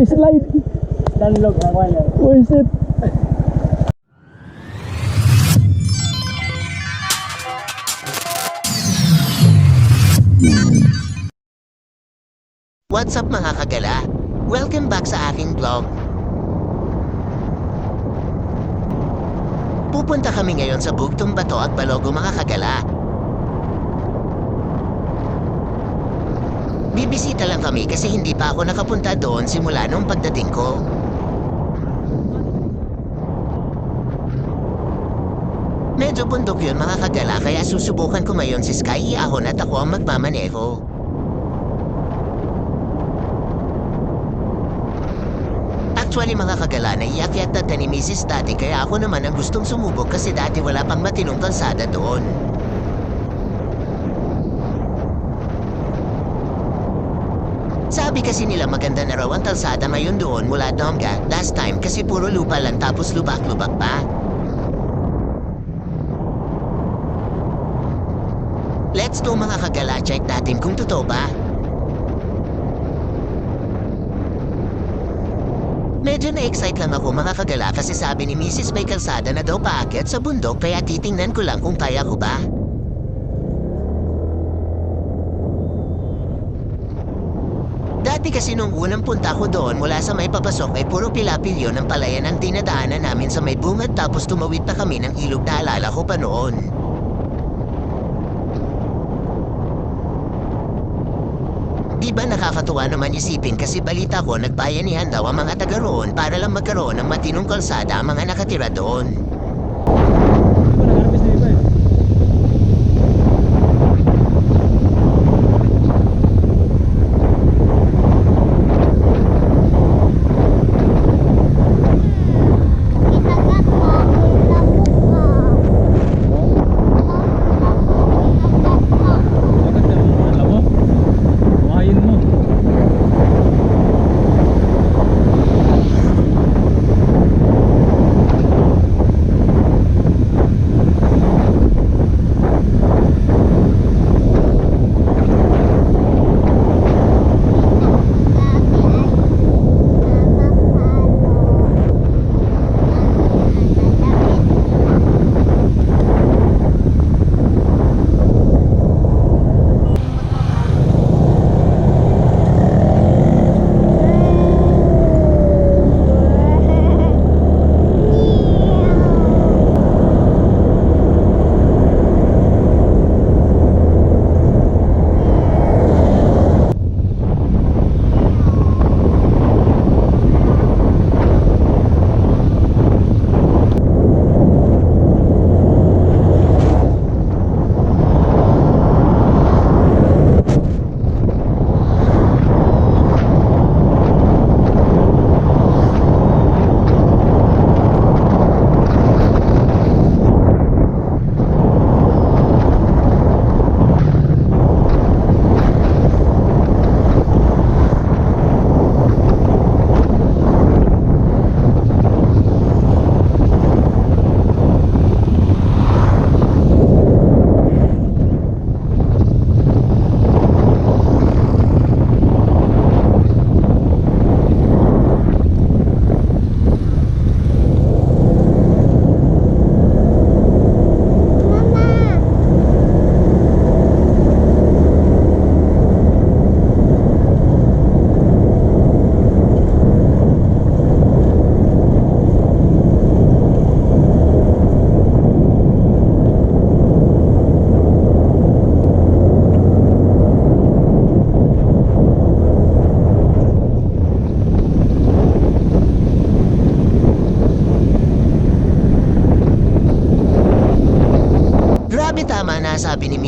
Slide. Danlog na ko yan. Buisit. What's up mga kagala? Welcome back sa aking vlog. Pupunta kami ngayon sa Bugtong Bato at Balogo mga kagala. Bibisita lang kami kasi hindi pa ako nakapunta doon simula nung pagdating ko. Medyo bundok yun mga kagala kaya susubukan ko ngayon si Sky Ahon at ako ang magmamaneho. Actually mga kagala, naiyakyat na ni Mrs. dati kaya ako naman ang gustong sumubok kasi dati wala pang matinong kalsada doon. Sabi kasi nila maganda na raw ang kalsada ngayon doon mula Donga last time kasi puro lupa lang tapos lubak-lubak pa. Let's go mga kagala, check natin kung totoo ba. Medyo na-excite lang ako mga kagala kasi sabi ni Mrs. may kalsada na daw paakyat sa bundok kaya titingnan ko lang kung kaya ko ba. Dati kasi nung unang punta ko doon mula sa may papasok ay puro pilapil yun ang palayan ang dinadaanan namin sa may bungad tapos tumawid pa kami ng ilog na alala ko pa noon. Di ba nakakatuwa naman isipin kasi balita ko nagbayanihan daw ang mga taga roon para lang magkaroon ng matinong kalsada ang mga nakatira doon.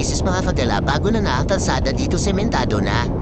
Mrs. mga kagala bago na na ang kalsada dito sementado na.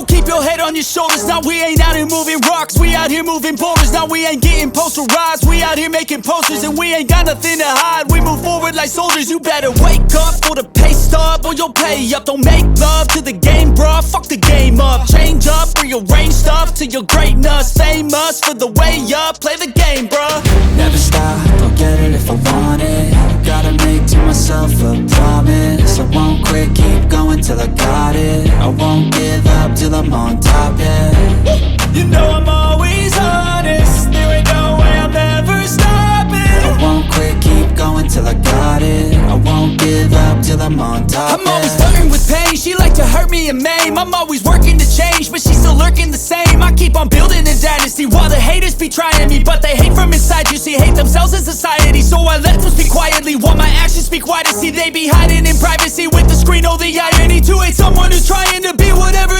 So keep your head on your shoulders. Now we ain't out here moving rocks. We out here moving boulders. Now we ain't getting posterized. We out here making posters and we ain't got nothing to hide. We move forward like soldiers. You better wake up for the pay stub or you'll pay up. Don't make love to the game, bruh. Fuck the game up. Change up, rearrange stuff to your greatness. Famous for the way up. Play the game, bruh. Never stop, I'll get it if I want it Gotta make to myself a promise I won't quit, keep going till I got it I won't give up till I'm on top, yeah You know I'm always honest. There ain't no way I'm ever stopping. I won't quit, keep going till I got it I won't give up till I'm on top, I'm always flirting with pain. She like to hurt me and maim. I'm always working to change, but she's still lurking the same. I keep on building a dynasty while the haters be trying me, but they hate from inside. You see, hate themselves in society, so I let them speak quietly while my actions speak wider. See, they be hiding in privacy with the screen. Oh, the irony to hate someone who's trying to be whatever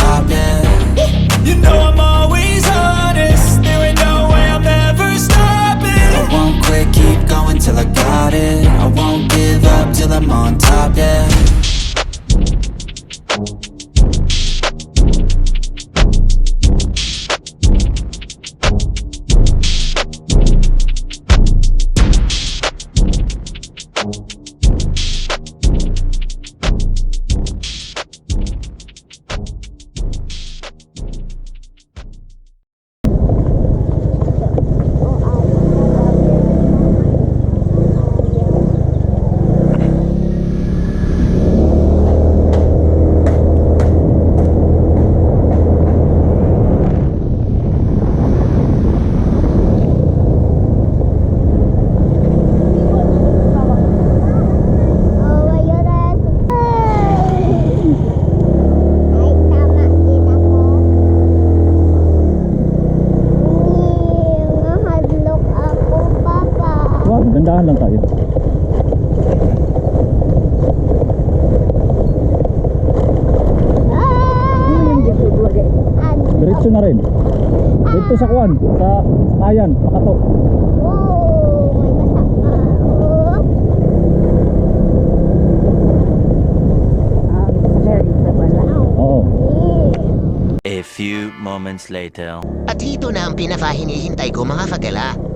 Dandahan lang tayo. Diretso na rin. Dito sa kuwan, sa kayan, pakato. A few moments later. At ito na ang pinakahinihintay ko mga kagala.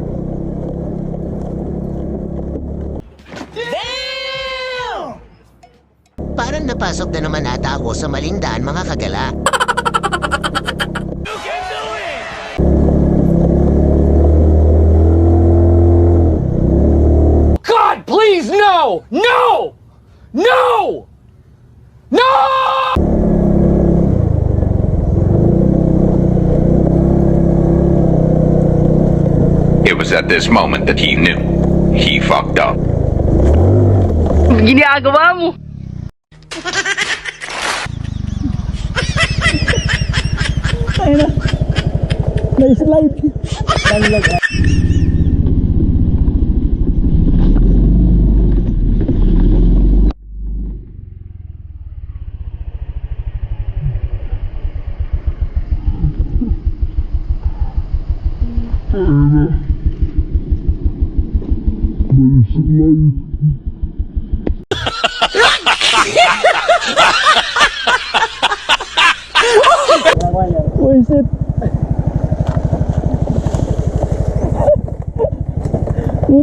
Parang napasok na naman ata ako sa maling daan mga kagala. God, please, no! No! No! No! It was at this moment that he knew. He fucked up. Ginagawa mo! Na-slide. Danlag. Buisit.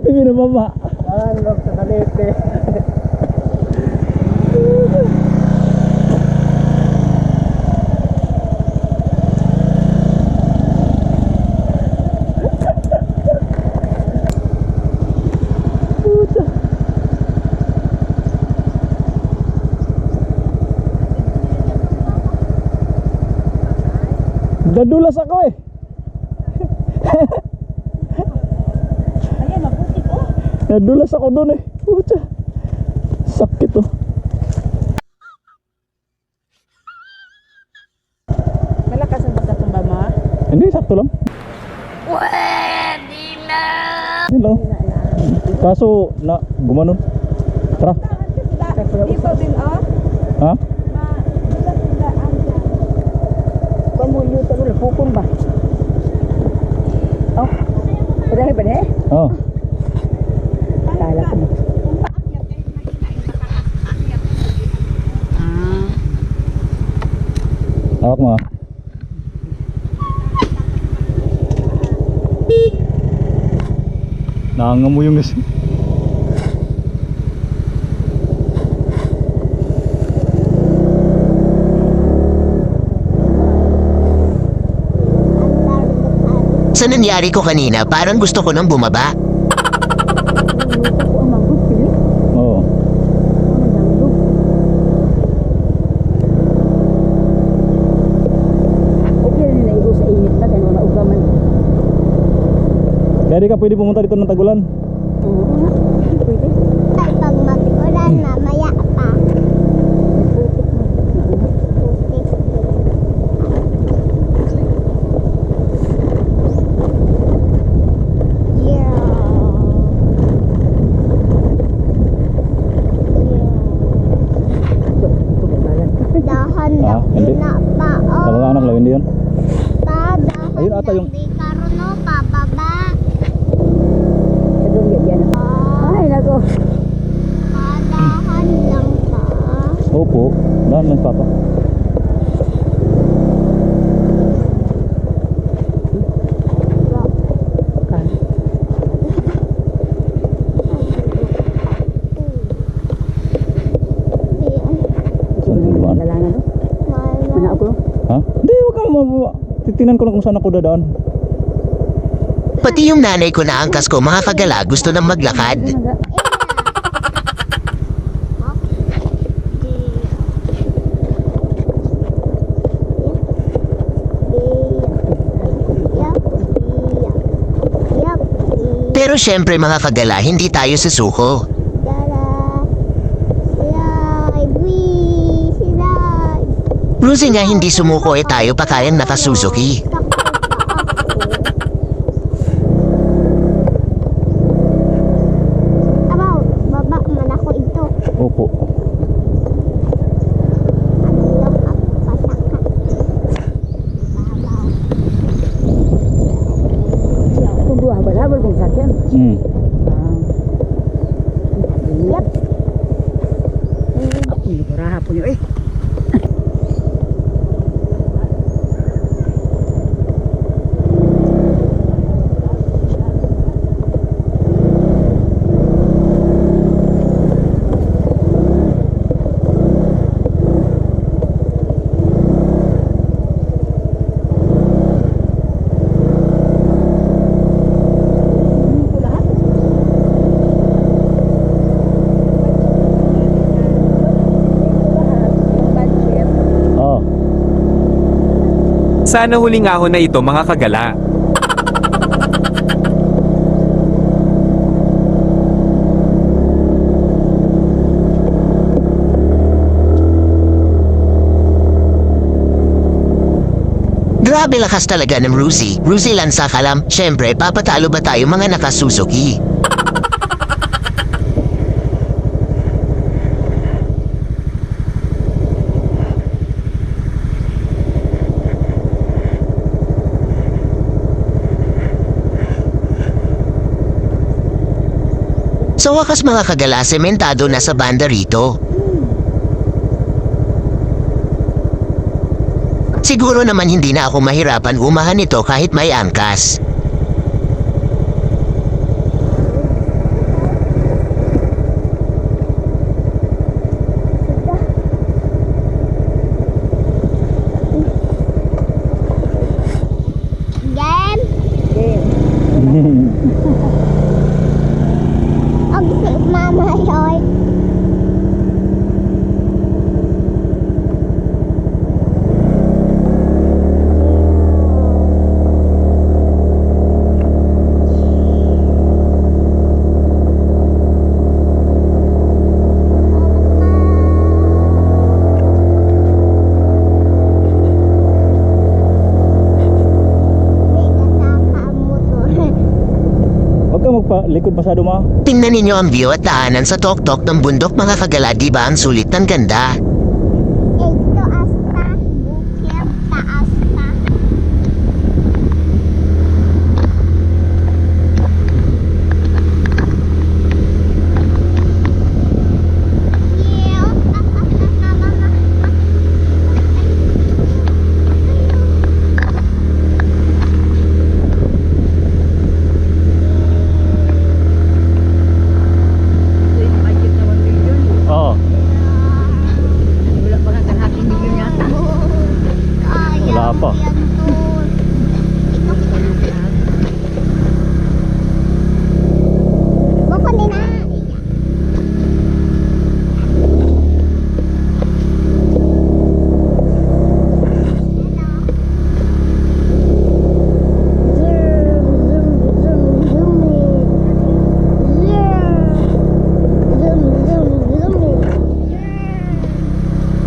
Ibinababa. Ayan, log sa kalete. Dadulas ako eh. Nadulas ako doon eh. Pucha. Sakit oh. Malakas ang pagkatumba mo. Hindi, sakto lang. Pwede na. Hello. Kaso, na, gumanon. Tara. Dito din, oh. Ha? Pamulyo sa ulo, pupon ba? Oh, padahi ba eh? Oh. Kala ko. Hawak mo ah. Nangangamoy yung gas. Sa nangyari ko kanina, parang gusto ko nang bumaba. Ako ang magot, pili. Oo. Ang danglog. Okay rin na sa init na, kaya naugaman. Kaya di ka pwede pumunta dito ng tagulan. Oo nga, pwede. Ay, pag mag-ulan, mamaya pa. Putik. Dahan Ah, lang hindi. na pa. Oh, Kamag-anak lang, hindi yun. pa, dahan Ayun ata yung- di karoon, no, pababa. Sa doon yan, yan. Ay, nako. Pa, dahan lang pa. Opo. Dahan lang papa. Saan yung dumaan? Galangan, no? Mana ako, no? Ha? Hindi, huwag kang mababa. Titinan ko lang kung saan ako dadaan. Pati yung nanay ko na angkas ko, mga kagala, gusto nang maglakad. Pero syempre mga kagala, hindi tayo susuko. Lucy nga hindi sumuko eh tayo pa kayang nakasuzuki. Abaw, baba man ako ito. Opo. Ano lang ang pasaka. Babaw. Kung dua, balabal kong sakyan. Hmm. Ah. Yep. Ako, hindi ko raha po nyo, eh. Oh. Sana huling ahon na ito mga kagala. Grabe lakas talaga ng Rusi. Rusi lansa kalam. Syempre, papatalo ba tayo mga nakasuzuki? Sa wakas mga kagala, sementado na sa banda rito. Siguro naman hindi na ako mahirapan umahan nito kahit may angkas. Likod masyado ma. Tingnan ninyo ang view at daanan sa tok-tok ng bundok mga kagala, di ba ang sulit ng ganda? Ito asta. Bukit taas pa. Oo. Wala pa nga kalahating milyon yata. Wala pa. Bako nila.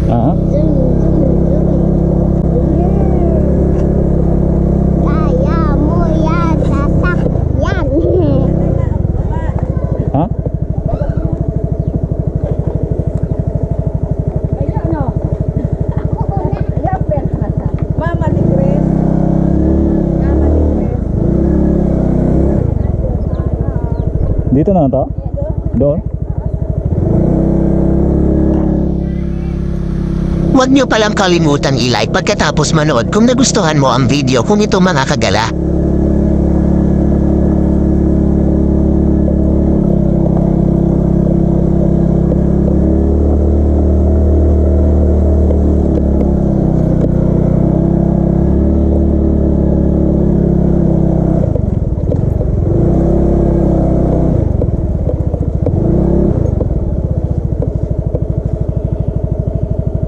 Ah. Kaya mo yan, sasakyan. Ha? Mama ni Chris. Mama ni Chris. Dito na to? Doon? Huwag niyo palang kalimutan i-like pagkatapos manood kung nagustuhan mo ang video kung ito mga kagala.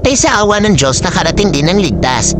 Ay sa awa ng Diyos nakarating din ng ligtas.